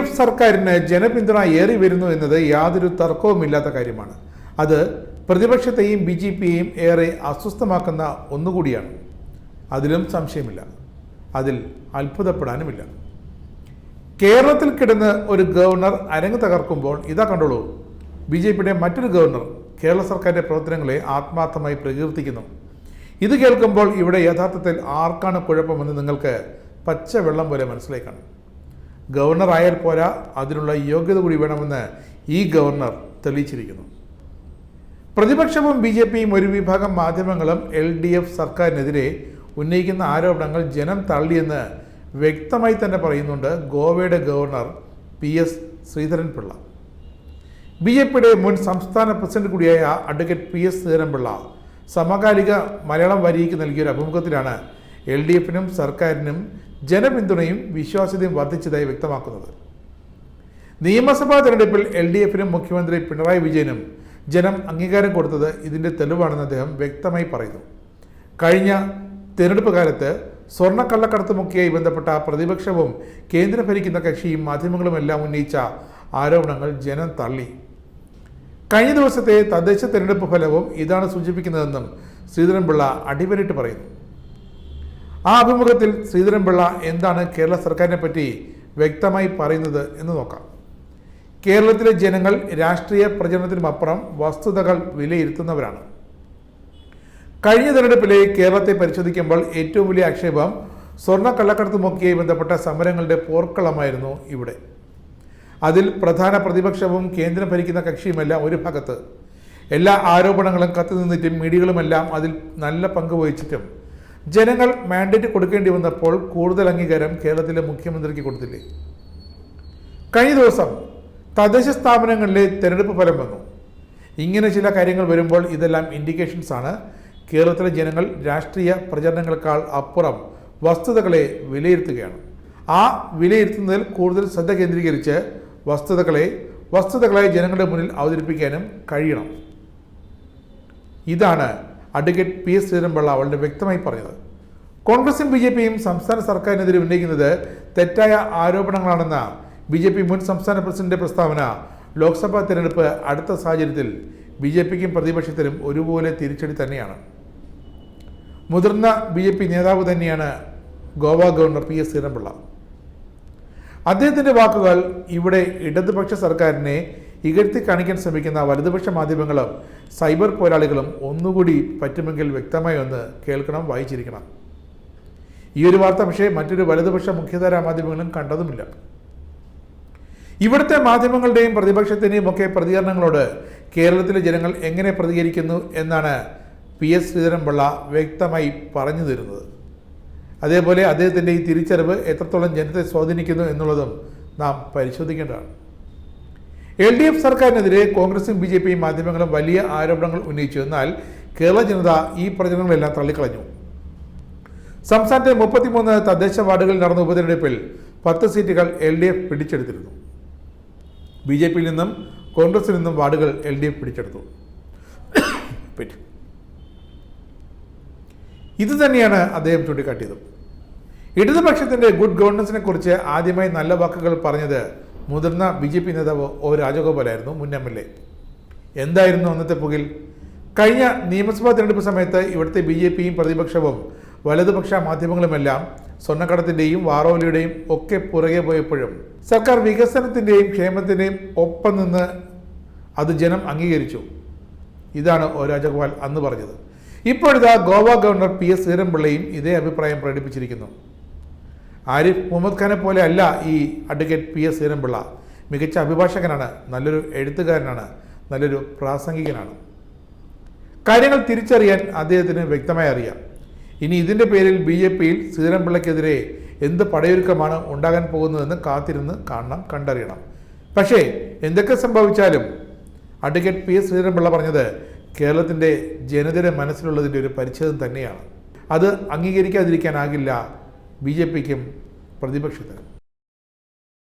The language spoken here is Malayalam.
എഫ് സർക്കാരിന് ജനപിന്തുണ ഏറി വരുന്നു എന്നത് യാതൊരു തർക്കവുമില്ലാത്ത കാര്യമാണ്. അത് പ്രതിപക്ഷത്തെയും ബി ജെ പിയെയും ഏറെ അസ്വസ്ഥമാക്കുന്ന ഒന്നുകൂടിയാണ്. അതിലും സംശയമില്ല. അതിൽ അത്ഭുതപ്പെടാനുമില്ല. കേരളത്തിൽ കിടന്ന് ഒരു ഗവർണർ അരങ്ങ് തകർക്കുമ്പോൾ ഇതാ കണ്ടോളൂ. ബി ജെ പിയുടെ മറ്റൊരു ഗവർണർ കേരള സർക്കാരിന്റെ പ്രവർത്തനങ്ങളെ ആത്മാർത്ഥമായി പ്രകീർത്തിക്കുന്നു. ഇത് കേൾക്കുമ്പോൾ ഇവിടെ യഥാർത്ഥത്തിൽ ആർക്കാണ് കുഴപ്പമെന്ന് നിങ്ങൾക്ക് പച്ചവെള്ളം പോലെ മനസ്സിലായി കാണും. ഗവർണർ ആയാൽ പോരാ അതിനുള്ള യോഗ്യത കൂടി വേണമെന്ന് ഈ ഗവർണർ തെളിയിച്ചിരിക്കുന്നു. പ്രതിപക്ഷവും ബി ജെ പിയും ഒരു വിഭാഗം മാധ്യമങ്ങളും എൽ ഡി എഫ് സർക്കാരിനെതിരെ ഉന്നയിക്കുന്ന ആരോപണങ്ങൾ ജനം തള്ളിയെന്ന് വ്യക്തമായി തന്നെ പറയുന്നുണ്ട് ഗോവയുടെ governor P S Sreedharan Pillai. B J പിയുടെ മുൻ സംസ്ഥാന പ്രസിഡന്റ് കൂടിയായ അഡ്വക്കേറ്റ് പി എസ് ശ്രീധരൻപിള്ള സമകാലിക മലയാളം വരിക്ക് നൽകിയൊരു അഭിമുഖത്തിലാണ് എൽ ഡി എഫിനും സർക്കാരിനും ജനപിന്തുണയും വിശ്വാസ്യതയും വർദ്ധിച്ചതായി വ്യക്തമാക്കുന്നത്. നിയമസഭാ തെരഞ്ഞെടുപ്പിൽ എൽ ഡി എഫിനും മുഖ്യമന്ത്രി പിണറായി വിജയനും ജനം അംഗീകാരം കൊടുത്തത് ഇതിന്റെ തെളിവാണെന്ന് അദ്ദേഹം വ്യക്തമായി പറയുന്നു. കഴിഞ്ഞ തെരഞ്ഞെടുപ്പ് കാലത്ത് സ്വർണക്കള്ളക്കടത്തുമൊക്കെയായി ബന്ധപ്പെട്ട പ്രതിപക്ഷവും കേന്ദ്രം ഭരിക്കുന്ന കക്ഷിയും മാധ്യമങ്ങളുമെല്ലാം ഉന്നയിച്ച ആരോപണങ്ങൾ ജനം തള്ളി. കഴിഞ്ഞ ദിവസത്തെ തദ്ദേശ തെരഞ്ഞെടുപ്പ് ഫലവും ഇതാണ് സൂചിപ്പിക്കുന്നതെന്നും ശ്രീധരൻപിള്ള അടിവരിട്ട് പറയുന്നു. ആ അഭിമുഖത്തിൽ ശ്രീധരൻപിള്ള എന്താണ് കേരള സർക്കാരിനെ പറ്റി വ്യക്തമായി പറയുന്നത് എന്ന് നോക്കാം. കേരളത്തിലെ ജനങ്ങൾ രാഷ്ട്രീയ പ്രചരണത്തിനുമപ്പുറം വസ്തുതകൾ വിലയിരുത്തുന്നവരാണ്. കഴിഞ്ഞ തെരഞ്ഞെടുപ്പിലെ കേരളത്തെ പരിശോധിക്കുമ്പോൾ ഏറ്റവും വലിയ ആക്ഷേപം സ്വർണ കള്ളക്കടത്തുമൊക്കെയായി ബന്ധപ്പെട്ട സമരങ്ങളുടെ പോർക്കളമായിരുന്നു ഇവിടെ. അതിൽ പ്രധാന പ്രതിപക്ഷവും കേന്ദ്രം ഭരിക്കുന്ന കക്ഷിയുമെല്ലാം ഒരു ഭാഗത്ത്. എല്ലാ ആരോപണങ്ങളും കത്തി നിന്നിട്ടും മീഡിയകളുമെല്ലാം അതിൽ നല്ല പങ്ക് വഹിച്ചിട്ടും ജനങ്ങൾ മാൻഡേറ്റ് കൊടുക്കേണ്ടി വന്നപ്പോൾ കൂടുതൽ അംഗീകാരം കേരളത്തിലെ മുഖ്യമന്ത്രിക്ക് കൊടുത്തില്ലേ? കഴിഞ്ഞ ദിവസം തദ്ദേശ സ്ഥാപനങ്ങളിലെ തെരഞ്ഞെടുപ്പ് ഫലം വന്നു. ഇങ്ങനെ ചില കാര്യങ്ങൾ വരുമ്പോൾ ഇതെല്ലാം ഇൻഡിക്കേഷൻസ് ആണ്. കേരളത്തിലെ ജനങ്ങൾ രാഷ്ട്രീയ പ്രചരണങ്ങളെക്കാൾ അപ്പുറം വസ്തുതകളെ വിലയിരുത്തുകയാണ്. ആ വിലയിരുത്തുന്നതിൽ കൂടുതൽ ശ്രദ്ധ കേന്ദ്രീകരിച്ച് വസ്തുതകളെ വസ്തുതകളെ ജനങ്ങളുടെ മുന്നിൽ അവതരിപ്പിക്കാനും കഴിയണം. ഇതാണ് അഡ്വക്കേറ്റ് പി എസ് ശ്രീധരൻപിള്ള വളരെ വ്യക്തമായി പറഞ്ഞത്. കോൺഗ്രസും ബി ജെ പിയും സംസ്ഥാന സർക്കാരിനെതിരെ ഉന്നയിക്കുന്നത് തെറ്റായ ആരോപണങ്ങളാണെന്ന ബി ജെ പി മുൻ സംസ്ഥാന പ്രസിഡന്റിന്റെ പ്രസ്താവന ലോക്സഭാ തെരഞ്ഞെടുപ്പ് അടുത്ത സാഹചര്യത്തിൽ ബി ജെ പിക്കും പ്രതിപക്ഷത്തിനും ഒരുപോലെ തിരിച്ചടി തന്നെയാണ്. മുതിർന്ന ബി ജെ പി നേതാവ് തന്നെയാണ് Goa governor P S Sreedharan Pillai. അദ്ദേഹത്തിന്റെ വാക്കുകൾ ഇവിടെ ഇടതുപക്ഷ സർക്കാരിനെ ഇകഴ്ത്തി കാണിക്കാൻ ശ്രമിക്കുന്ന വലതുപക്ഷ മാധ്യമങ്ങളും സൈബർ പോരാളികളും ഒന്നുകൂടി പറ്റുമെങ്കിൽ വ്യക്തമായി ഒന്ന് കേൾക്കണം വായിച്ചിരിക്കണം. ഈ ഒരു വാർത്ത പക്ഷേ മറ്റൊരു വലതുപക്ഷ മുഖ്യധാരാ മാധ്യമങ്ങളും കണ്ടതുമില്ല. ഇവിടുത്തെ മാധ്യമങ്ങളുടെയും പ്രതിപക്ഷത്തിന്റെയും ഒക്കെ പ്രതികരണങ്ങളോട് കേരളത്തിലെ ജനങ്ങൾ എങ്ങനെ പ്രതികരിക്കുന്നു എന്നാണ് പി എസ് ശ്രീധരൻപിള്ള വ്യക്തമായി പറഞ്ഞു തരുന്നത്. അതേപോലെ അദ്ദേഹത്തിന്റെ ഈ തിരിച്ചറിവ് എത്രത്തോളം ജനത്തെ സ്വാധീനിക്കുന്നു എന്നുള്ളതും നാം പരിശോധിക്കേണ്ടതാണ്. എൽ ഡി എഫ് സർക്കാരിനെതിരെ കോൺഗ്രസും ബി ജെ പിയും മാധ്യമങ്ങളും വലിയ ആരോപണങ്ങൾ ഉന്നയിച്ചു. എന്നാൽ കേരള ജനത ഈ പ്രചരണങ്ങളെല്ലാം തള്ളിക്കളഞ്ഞു. സംസ്ഥാനത്തെ മുപ്പത്തിമൂന്ന് തദ്ദേശ വാർഡുകളിൽ നടന്ന ഉപതെരഞ്ഞെടുപ്പിൽ പത്ത് സീറ്റുകൾ എൽ ഡി എഫ് പിടിച്ചെടുത്തിരുന്നു. ബി ജെ പിയിൽ നിന്നും കോൺഗ്രസിൽ നിന്നും വാർഡുകൾ എൽ ഡി എഫ് പിടിച്ചെടുത്തു. ഇത് തന്നെയാണ് അദ്ദേഹം ചൂണ്ടിക്കാട്ടിയത്. ഇടതുപക്ഷത്തിന്റെ ഗുഡ് ഗവർണൻസിനെ കുറിച്ച് ആദ്യമായി നല്ല വാക്കുകൾ പറഞ്ഞത് മുതിർന്ന ബി ജെ പി നേതാവ് ഒ രാജഗോപാലായിരുന്നു മുൻ എം എൽ എ. എന്തായിരുന്നു അന്നത്തെ പുകിൽ കഴിഞ്ഞ നിയമസഭാ തിരഞ്ഞെടുപ്പ് സമയത്ത് ഇവിടുത്തെ ബി ജെ പിയും പ്രതിപക്ഷവും വലതുപക്ഷ മാധ്യമങ്ങളുമെല്ലാം സ്വർണക്കടത്തിന്റെയും വാറോലിയുടെയും ഒക്കെ പുറകെ പോയപ്പോഴും സർക്കാർ വികസനത്തിന്റെയും ക്ഷേമത്തിന്റെയും ഒപ്പം നിന്ന് അത് ജനം അംഗീകരിച്ചു. ഇതാണ് ഒ രാജഗോപാൽ അന്ന് പറഞ്ഞത്. ഇപ്പോഴത്തെ ഗോവ ഗവർണർ പി എസ് ശ്രീരംപിള്ളയും ഇതേ അഭിപ്രായം പ്രകടിപ്പിച്ചിരിക്കുന്നു. ആരിഫ് മുഹമ്മദ് ഖാനെ പോലെ അല്ല ഈ അഡ്വക്കേറ്റ് പി എസ് ശ്രീരംപിള്ള മികച്ച അഭിഭാഷകനാണ് നല്ലൊരു എഴുത്തുകാരനാണ് നല്ലൊരു പ്രാസംഗികനാണ്. കാര്യങ്ങൾ തിരിച്ചറിയാൻ അദ്ദേഹത്തിന് വ്യക്തമായി അറിയാം. ഇനി ഇതിന്റെ പേരിൽ ബി ജെ പിയിൽ ശ്രീരംപിള്ളയ്ക്കെതിരെ എന്ത് പടയൊരുക്കമാണ് ഉണ്ടാകാൻ പോകുന്നതെന്ന് കാത്തിരുന്ന് കാണണം കണ്ടറിയണം. പക്ഷേ എന്തൊക്കെ സംഭവിച്ചാലും അഡ്വക്കേറ്റ് പി എസ് ശ്രീധരൻപിള്ള പറഞ്ഞത് കേരളത്തിന്റെ ജനതയുടെ മനസ്സിലുള്ളതിന്റെ ഒരു പരിച്ഛേദം തന്നെയാണ്. അത് അംഗീകരിക്കാതിരിക്കാനാകില്ല ബി ജെ പിക്കും പ്രതിപക്ഷത്തിനും